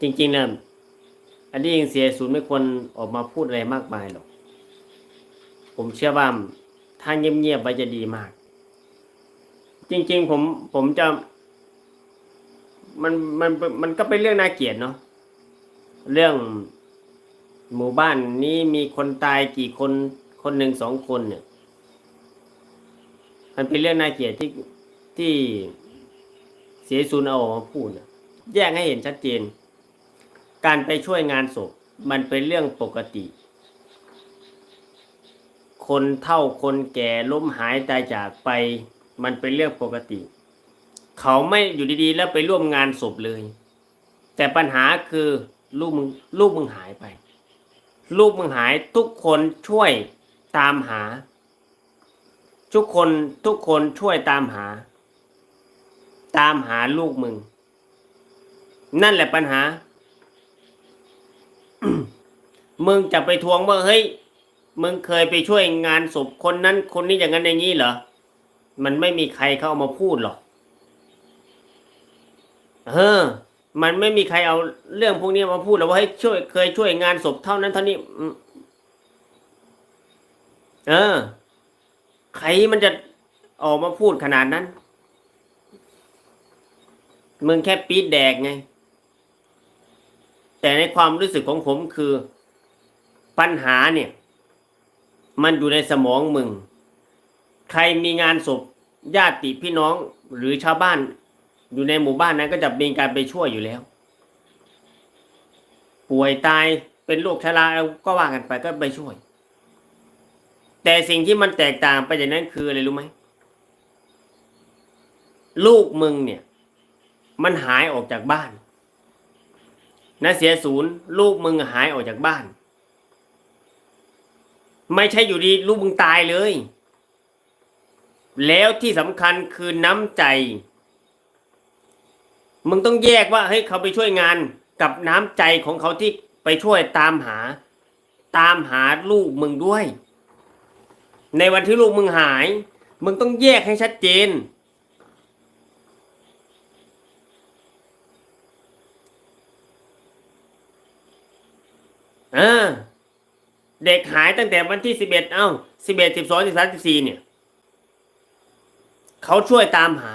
จริงๆนะอันนี้ยังเสียศูนย์ไม่ควรออกมาพูดอะไรมากมายหรอก ผมเชื่อว่าถ้าเงียบๆไปจะดีมาก จริง ๆ ผมผมจะ มันมันมันก็เป็นเรื่องน่าเกลียดเนาะเรื่องหมู่บ้านนี้มีคนตายกี่คนคนหนึ่งสองคนเนี่ย มันเป็นเรื่องน่าเกลียดที่ที่เสียศูนย์เอาออกมาพูดน่ะแยกให้เห็นชัดเจน การไปช่วยงานศพมันเป็นเรื่องปกติ คนเฒ่าคนแก่ล้มหายตายจากไป มันเป็นเรื่องปกติ เขาไม่อยู่ดีๆ แล้วไปร่วมงานศพเลย แต่ปัญหาคือลูกมึงลูกมึงหายไป ลูกมึงหายทุกคนช่วยตามหา ทุกคนทุกคนช่วยตามหา ตามหาลูกมึง นั่นแหละปัญหา มึงจะไปทวงว่าเฮ้ยมึงเคยไปช่วยงานศพคนนั้น คนนี้อย่างนั้นอย่างนี้เหรอ มันไม่มีใครเข้ามาพูดหรอกเออ มันไม่มีใครเอาเรื่องพวกนี้มาพูดหรอกว่าให้ช่วย เคยช่วยงานศพเท่านั้นเท่านี้เออ ใครมันจะออกมาพูดขนาดนั้น มึงแค่ปีดแดกไง แต่ในความรู้สึกของผมคือปัญหาเนี่ย มันอยู่ในสมองมึง ใครมีงานศพญาติพี่น้องหรือชาวบ้าน อยู่ในหมู่บ้านนั้นก็จะมีการไปช่วยอยู่แล้ว ป่วยตายเป็นโรคชราก็ว่ากันไปก็ไปช่วย แต่สิ่งที่มันแตกต่างไปจากนั้นคืออะไรรู้ไหมลูกมึงเนี่ย มันหายออกจากบ้าน นะเสียศูนย์ลูกมึงหายออกจากบ้าน ไม่ใช่อยู่ดีลูกมึงตายเลย แล้วที่สำคัญคือน้ำใจ มึงต้องแยกว่าเฮ้ยเขาไปช่วยงานกับน้ำใจของเขาที่ไปช่วยตามหา ตามหาลูกมึงด้วย ในวันที่ลูกมึงหาย มึงต้องแยกให้ชัดเจน เออ เด็กหายตั้งแต่วันที่สิบเอ็ดเอ้าสิบเอ็ดสิบสองสิบสามสิบสี่เนี่ย เขาช่วยตามหา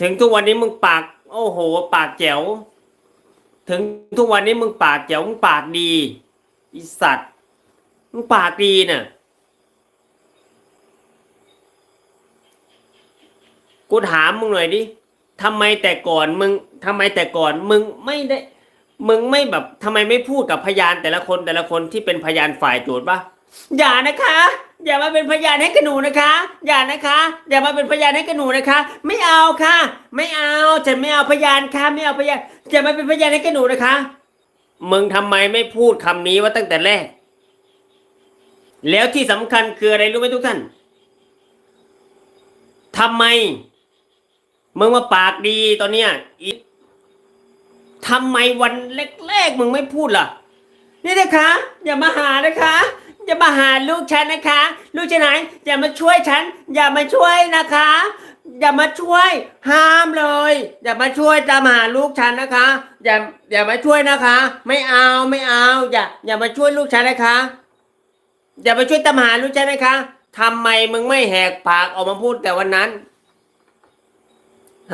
ถึงทุกวันนี้มึงปาก โอ้โห ปากแจ๋ว ถึงทุกวันนี้มึงปากแจ๋วมึงปากดีอีสัตว์มึงปากดีน่ะกูถามมึงหน่อยดิทำไมแต่ก่อนมึงทำไมแต่ก่อนมึงไม่ได้ มึงไม่แบบทำไมไม่พูดกับพยานแต่ละคนแต่ละคนที่เป็นพยานฝ่ายโจทย์ปะอย่านะคะ อย่ามาเป็นพยานให้กับหนูนะคะ อย่านะคะ อย่ามาเป็นพยานให้กับหนูนะคะ ไม่เอาค่ะ ไม่เอาฉันไม่เอาพยานค่ะไม่เอาพยานอย่ามาเป็นพยานให้กับหนูนะคะ มึงทำไมไม่พูดคำนี้ว่าตั้งแต่แรก แล้วที่สำคัญคืออะไรรู้ไหมทุกท่านทำไมมึงมาปากดีตอนเนี้ยอี ทำไมวันแรกๆมึงไม่พูดล่ะ นี่นะคะ อย่ามาหานะคะ อย่ามาหาลูกฉันนะคะ ลูกฉันไหนอย่ามาช่วยฉัน อย่ามาช่วยนะคะ อย่ามาช่วยห้ามเลย อย่ามาช่วยตามหาลูกฉันนะคะ อย่าอย่ามาช่วยนะคะ ไม่เอาไม่เอาอย่าอย่ามาช่วยลูกฉันนะคะ อย่ามาช่วยตามหาลูกฉันนะคะทำไมมึงไม่แหกปากออกมาพูดแต่วันนั้น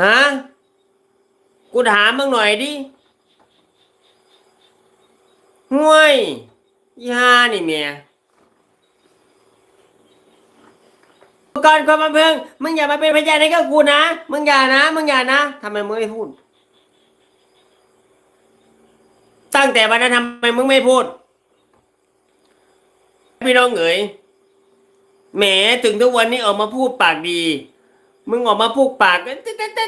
ฮะกูถามมึงหน่อยดิ ห่วยยานี่เมียก่อนความบันเทิงมึงอย่ามาเป็นพยานให้กับกูนะ มึงอย่านะ มึงอย่านะทำไมมึงไม่พูด ตั้งแต่วันนั้นทำไมมึงไม่พูด พี่น้องเอ๋ยแหมถึงทุกวันนี้ออกมาพูดปากดี มึงออกมาพูดปากแต่แต่แต่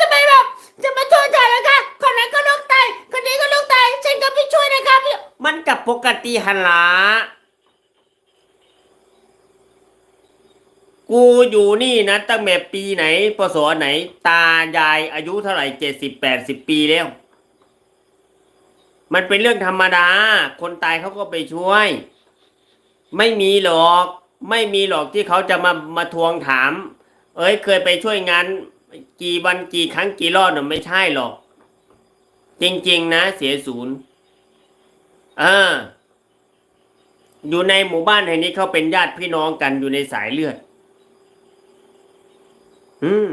ทำไมแบบ จะมาช่วยฉันนะคะคนนั้นก็ลูกตายคนนี้ก็ลูกตายฉันก็ไปช่วยนะครับมันกับปกติหันละกูอยู่นี่นะตั้งแต่ปีไหนพศไหน ตายายอายุเท่าไหร่เจ็ดสิบแปดสิบปีแล้ว มันเป็นเรื่องธรรมดา คนตายเขาก็ไปช่วย ไม่มีหรอก ไม่มีหรอกที่เขาจะมามาทวงถาม เอ้ยเคยไปช่วยงาน กี่วันกี่ครั้งกี่รอบเนี่ยไม่ใช่หรอก จริง ๆ นะ เสียศูนย์เอออยู่ในหมู่บ้านแห่งนี้เขาเป็นญาติพี่น้องกันอยู่ในสายเลือด อืม